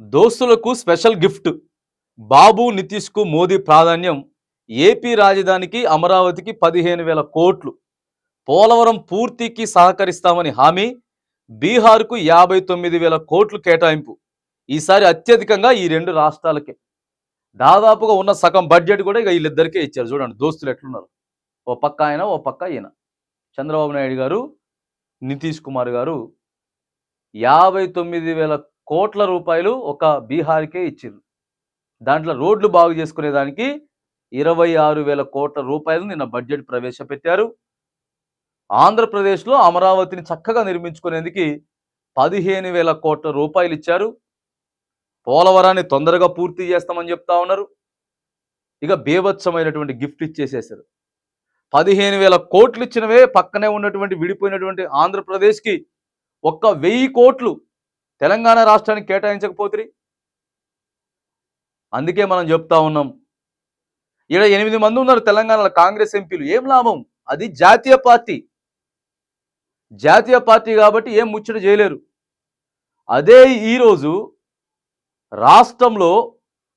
దోస్తులకు special gift. Babu నితీష్కు మోదీ ప్రాధాన్యం. AP రాజధానికి అమరావతికి పదిహేను వేల కోట్లు. పోలవరం పూర్తికి సహకరిస్తామని హామీ. బీహార్కు యాభై తొమ్మిది వేల కోట్లు కేటాయింపు. ఈసారి అత్యధికంగా ఈ రెండు రాష్ట్రాలకే. దాదాపుగా ఉన్న సగం బడ్జెట్ కూడా ఇక వీళ్ళిద్దరికే ఇచ్చారు. చూడండి దోస్తులు ఎట్లున్నారు. ఓ పక్క ఆయన ఓ పక్క ఈయన. చంద్రబాబు నాయుడు గారు నితీష్ కుమార్ గారు యాభై తొమ్మిది వేల కోట్ల రూపాయలు ఒక బీహార్కే ఇచ్చింది దాంట్లో రోడ్లు బాగు చేసుకునేదానికి ఇరవై ఆరు వేల కోట్ల రూపాయలు నిన్న బడ్జెట్ ప్రవేశపెట్టారు. ఆంధ్రప్రదేశ్లో అమరావతిని చక్కగా నిర్మించుకునేందుకు పదిహేను వేల కోట్ల రూపాయలు ఇచ్చారు. పోలవరాన్ని తొందరగా పూర్తి చేస్తామని చెప్తా ఉన్నారు. ఇక బీభత్సమైనటువంటి గిఫ్ట్ ఇచ్చేసేసారు. పదిహేను వేల కోట్లు ఇచ్చినవే పక్కనే ఉన్నటువంటి విడిపోయినటువంటి ఆంధ్రప్రదేశ్కి ఒక్క వెయ్యి కోట్లు తెలంగాణ రాష్ట్రానికి కేటాయించకపోతే అందుకే మనం చెప్తా ఉన్నాం. ఇక్కడ ఎనిమిది మంది ఉన్నారు తెలంగాణలో కాంగ్రెస్ ఎంపీలు. ఏం లాభం? అది జాతీయ పార్టీ. జాతీయ పార్టీ కాబట్టి ఏం ముచ్చట చేయలేరు. అదే ఈరోజు రాష్ట్రంలో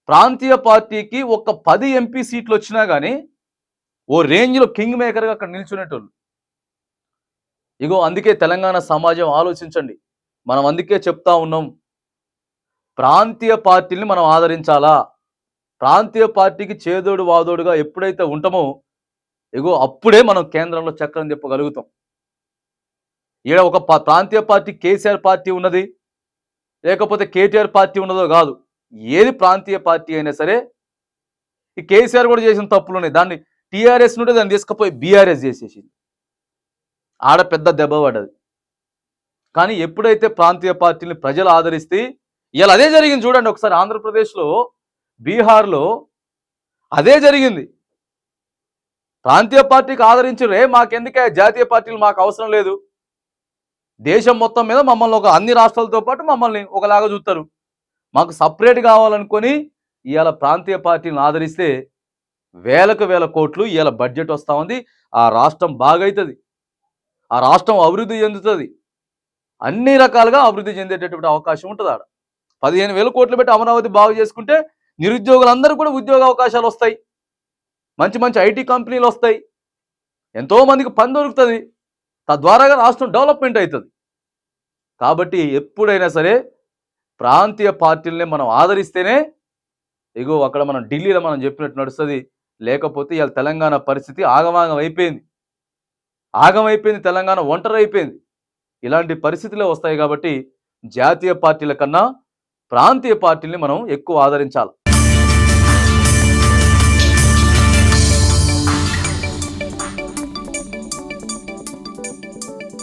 ప్రాంతీయ పార్టీకి ఒక పది ఎంపీ సీట్లు వచ్చినా కానీ ఓ రేంజ్లో కింగ్ మేకర్గా అక్కడ నిల్చునేటోళ్ళు. ఇగో అందుకే తెలంగాణ సమాజం ఆలోచించండి. మనం అందుకే చెప్తా ఉన్నాం ప్రాంతీయ పార్టీని మనం ఆదరించాలా? ప్రాంతీయ పార్టీకి చేదోడు వాదోడుగా ఎప్పుడైతే ఉంటామో ఇగో అప్పుడే మనం కేంద్రంలో చక్రం చెప్పగలుగుతాం ఈడ ఒక ప్రాంతీయ పార్టీ కేసీఆర్ పార్టీ ఉన్నది లేకపోతే కేటీఆర్ పార్టీ ఉన్నదో కాదు. ఏది ప్రాంతీయ పార్టీ అయినా సరే ఈ కేసీఆర్ కూడా చేసిన తప్పులు ఉన్నాయి దాన్ని టీఆర్ఎస్ నుండి దాన్ని తీసుకుపోయి బీఆర్ఎస్ చేసేసింది. ఆడ పెద్ద దెబ్బ పడ్డది. కానీ ఎప్పుడైతే ప్రాంతీయ పార్టీని ప్రజలు ఆదరిస్తే ఇలా అదే జరిగింది చూడండి ఒకసారి ఆంధ్రప్రదేశ్లో బీహార్లో అదే జరిగింది. ప్రాంతీయ పార్టీకి ఆదరించారు ఏ మాకెందుకే జాతీయ పార్టీలు మాకు అవసరం లేదు. దేశం మొత్తం మీద మమ్మల్ని ఒక అన్ని రాష్ట్రాలతో పాటు మమ్మల్ని ఒకలాగా చూస్తారు. మాకు సపరేట్ కావాలనుకొని ఇవాళ ప్రాంతీయ పార్టీని ఆదరిస్తే వేలకు వేల కోట్లు ఇవాళ బడ్జెట్ వస్తూ ఉంది. ఆ రాష్ట్రం బాగైతుంది. ఆ రాష్ట్రం అభివృద్ధి చెందుతుంది. అన్ని రకాలుగా అభివృద్ధి చెందేటటువంటి అవకాశం ఉంటుంది ఆడ. పదిహేను వేల కోట్లు పెట్టి అమరావతి బాగు చేసుకుంటే నిరుద్యోగులందరూ కూడా ఉద్యోగ అవకాశాలు వస్తాయి. మంచి మంచి ఐటీ కంపెనీలు వస్తాయి. ఎంతో మందికి పని దొరుకుతుంది. తద్వారాగా రాష్ట్రం డెవలప్మెంట్ అవుతుంది కాబట్టి ఎప్పుడైనా సరే ప్రాంతీయ పార్టీలనే మనం ఆదరిస్తేనే ఇగో అక్కడ మనం ఢిల్లీలో మనం చెప్పినట్టు నడుస్తుంది. లేకపోతే ఇవాళ తెలంగాణ పరిస్థితి ఆగమాగం అయిపోయింది ఆగమైపోయింది తెలంగాణ ఒంటరి అయిపోయింది ఇలాంటి పరిస్థితులే వస్తాయి కాబట్టి జాతీయ పార్టీల కన్నా ప్రాంతీయ పార్టీల్ని మనం ఎక్కువ ఆదరించాలి.